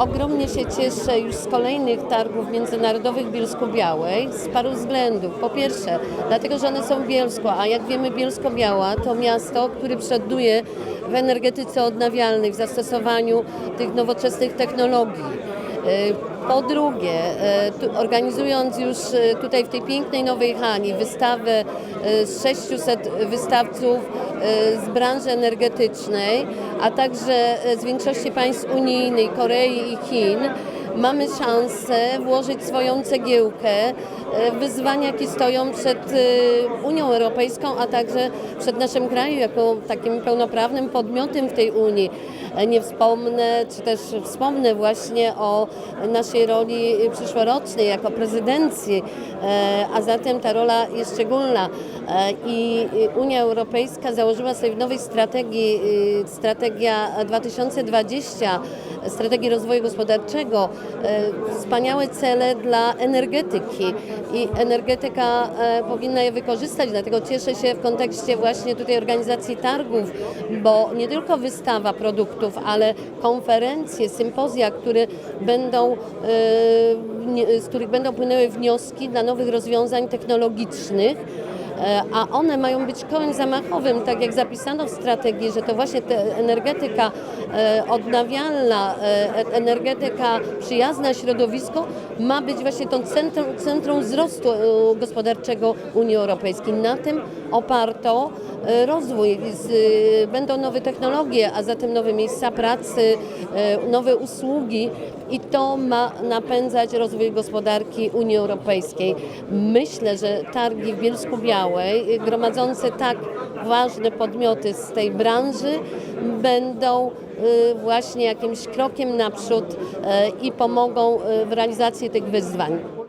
Ogromnie się cieszę już z kolejnych targów międzynarodowych w Bielsku-Białej z paru względów. Po pierwsze, dlatego, że one są w Bielsku, a jak wiemy Bielsko-Biała to miasto, które przoduje w energetyce odnawialnej, w zastosowaniu tych nowoczesnych technologii. E, Po drugie, e, organizując już e, tutaj w tej pięknej nowej hali wystawę z 600 wystawców z branży energetycznej, a także z większości państw unijnych, Korei i Chin, mamy szansę włożyć swoją cegiełkę e, wyzwania, jakie stoją przed e, Unią Europejską, a także przed naszym krajem jako takim pełnoprawnym podmiotem w tej Unii. E, Nie wspomnę, czy też wspomnę właśnie o naszej roli przyszłorocznej jako prezydencji, a zatem ta rola jest szczególna. I Unia Europejska założyła sobie w nowej strategii, strategia 2020, strategii rozwoju gospodarczego, wspaniałe cele dla energetyki i energetyka e, powinna je wykorzystać, dlatego cieszę się w kontekście właśnie tutaj organizacji targów, bo nie tylko wystawa produktów, ale konferencje, sympozja, które będą, e, z których będą płynęły wnioski dla nowych rozwiązań technologicznych. E, a one mają być kołem zamachowym, tak jak zapisano w strategii, że to właśnie energetyka e, odnawialna, e, energetyka przyjazna środowisku ma być właśnie tą centrum, centrum wzrostu gospodarczego Unii Europejskiej. Na tym oparto rozwój. Będą nowe technologie, a zatem nowe miejsca pracy, nowe usługi i to ma napędzać rozwój gospodarki Unii Europejskiej. Myślę, że targi w Bielsku Białej, gromadzące tak ważne podmioty z tej branży, będą y, właśnie jakimś krokiem naprzód y, i pomogą y, w realizacji tych wyzwań.